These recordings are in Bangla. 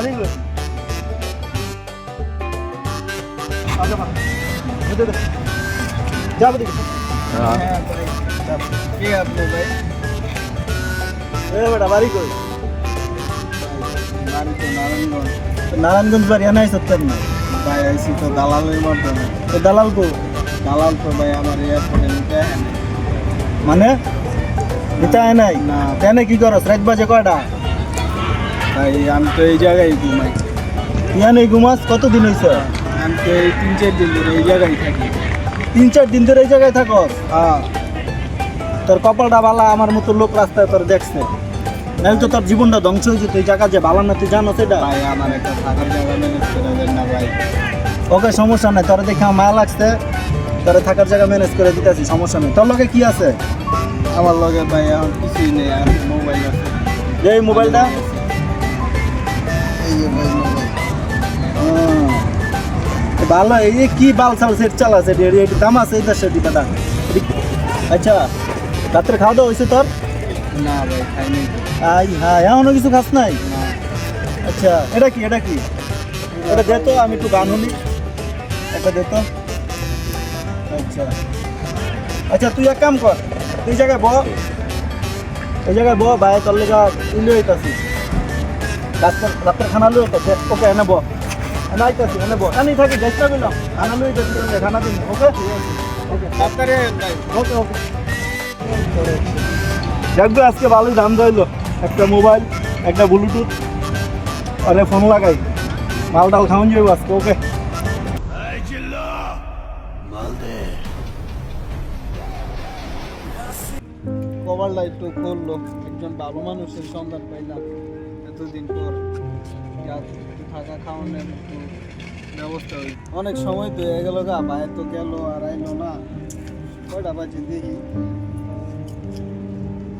বাড়ি গো আচ্ছা মা দে দে যাব দিকে হ্যাঁ কে আপনি ভাই এ বেটা বাড়ি কই বাড়ি তো নারায়ণগঞ্জ নারায়ণগঞ্জ বাড়ি আনাই সত্তর না ভাই আইসি তো দালালের মাধ্যমে তো দালাল কো দালাল তো ভাই আমার এয়ারপোর্টে নিতে আসে নাই। মানে নিতে আয় নাই না কেনে কি করস রাত বাজে কয়টা ভাই আমি তো এই জায়গায় ঘুমাই। নেই ঘুমাস? কতদিন হয়েছে আমি তো এই তিন চার দিন ধরে এই জায়গায় থাকি। তিন চার দিন ধরে এই জায়গায় থাকস? হ্যাঁ। তোর কপালটা বালা আমার মতো লোক রাস্তায় তোর দেখছে। নাহলে তো তোর জীবনটা ধ্বংস হয়েছে তুই জায়গা যে বালা না তুই জানো সেটা ভাই আমার একটা থাকার জায়গা ম্যানেজ করে দেন না ভাই। ওকে সমস্যা নাই। তোর দেখে আমার মায়া লাগছে। তোর থাকার জায়গা ম্যানেজ করে দিতে দিতেছি সমস্যা নেই। তোর লগে কি আছে? আমার লগে ভাই এখন কিছুই নেই আর মোবাইল আছে। এই মোবাইলটা? ভালো এই কি বাল সাল সেট চালাছে এটি এটি দাম আছে এই দেশে দিবাটা আচ্ছা রাত্রে খাওয়া দাওয়া হয়েছে তোর? না ভাই খাইনি। আই হ্যাঁ এমনও কিছু খাস নাই? আচ্ছা এটা কি এটা কি? এটা দে তো আমি একটু গান শুনি এটা দে তো। আচ্ছা। আচ্ছা তুই এক কাম কর তুই এই জায়গায় ব এই জায়গায় ব ভাই তোর লেগা ইলে হইতাছি। রাত্রের রাত্রের খানা লই হইতাছে ওকে এনে ব এনে আইতাছি এনে থাকি চেষ্টা করলাম খানা লই হইতাছি খানা দিন। ওকে? ওকে। ডাক্তারে ওকে ওকে। দেখবে আজকে ভালোই দাম ধরলো। একটা মোবাইল একটা ব্লুটুথ আরে ফোন লাগাই। মাল ডাল খাওয়ান যাব আজকে ওকে? কভারটা একটু করল একজন ভালো মানুষের সন্ধান পাইলাম। এতদিন পর থাকা খাওয়ানোর ব্যবস্থা হই অনেক সময় তো হয়ে গেল গা ভাই তো গেল, আর আইলো না। কয়টা বাজে দেখি।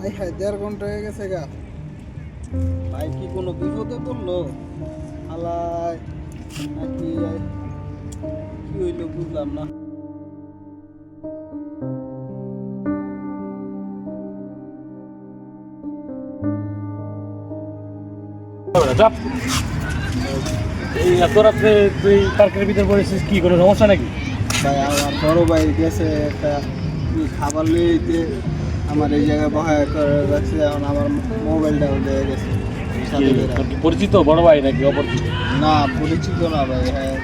আই হ্যাঁ দেড় ঘণ্টা হয়ে গেছে গা। ভাই কি কোনো বিপদে পড়ল? আলাই নাকি কি হইল বুঝলাম না। এই এত রাত্রে তুই পার্কের ভিতরে পড়েছিস কি কোনো সমস্যা নাকি? ভাই আমার বড় ভাই গেছে একটা খাবার লইতে। আমার এই জায়গায় বহায় করে রাখছে এখন আমার মোবাইলটাও দিয়ে গেছে। পরিচিত বড় ভাই নাকি অপরিচিত? না পরিচিত না ভাই হ্যাঁ।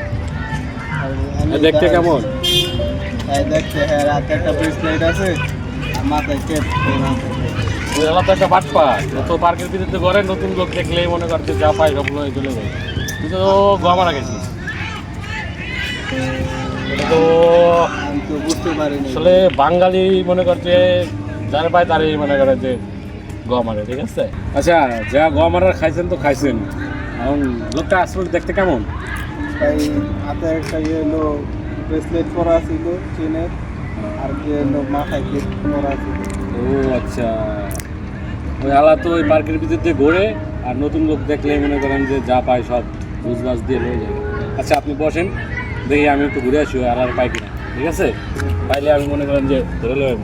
দেখতে কেমন? হ্যাঁ দেখতে হ্যাঁ রাতে একটা ব্রেসলেট আছে। মাথায় তো একটা বাটপা তো পার্কের ভিতরে ঘরে নতুন লোক দেখলেই মনে করছে যা পাই সব লয়ে চলে যায় তুই গোয়ামারা গেছিস তো বুঝতে পারিনি। আসলে বাঙালি মনে করছে যারা পায় তারই মনে করে যে গোয়া মারে ঠিক আছে? আচ্ছা যা গোয়া মারার খাইছেন তো খাইছেন। এখন লোকটা আসলে দেখতে কেমন? ভাই হাতে একটা ইয়ে ব্রেসলেট পরা ছিল চেনের। আর আচ্ছা। ওই আলা তো ওই পার্কের ভিতর দিয়ে ঘোরে, আর নতুন লোক দেখলে মনে করেন যে যা পায় সব বুঝবাস দিয়ে লয়ে যাবে আচ্ছা আপনি বসেন, দেখি আমি একটু ঘুরে আসি ওই আলার পাই কিনা। ঠিক আছে? পাইলে আমি মনে করেন যে ধরে যাব